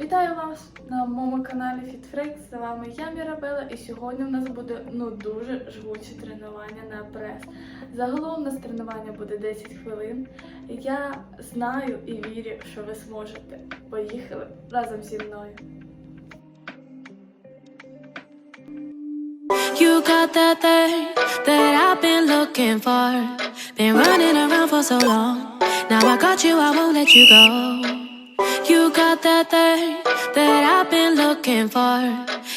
Вітаю вас на моєму каналі FitFreak. З вами я Мірабела, і сьогодні в нас буде ну дуже жгуче тренування на прес. Загалом у нас тренування буде 10 хвилин. Я знаю і вірю, що ви зможете. Поїхали разом зі мною. You got that thing that I've been looking for. Been running around for so long. Now I got you, I won't let you go. Got that thing that I've been looking for.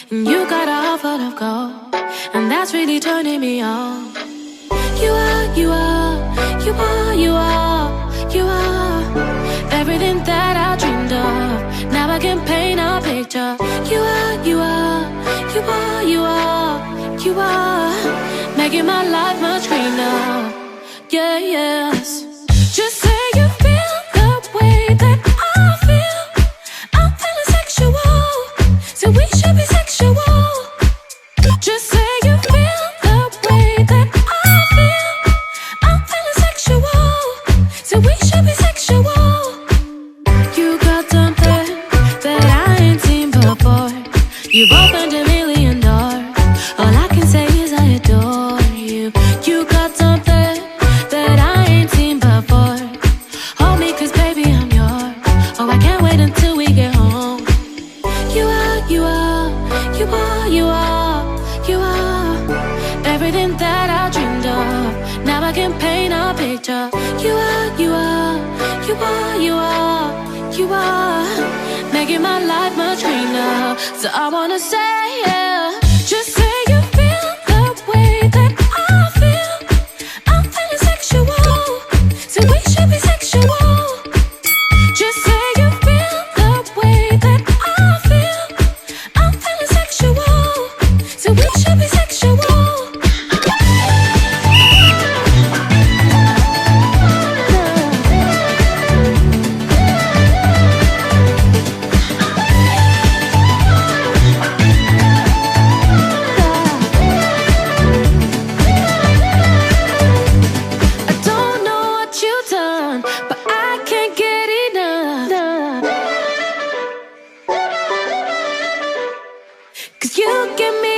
And you got a heart full of gold. And that's really turning me on. You are, you are, you are, you are, you are everything that I dreamed of. Now I can paint a picture. You are, you are, you are, you are, you are making my life much greener. Yeah, yes. You are, you are, you are making my life much greener. So I wanna say, yeah. look at me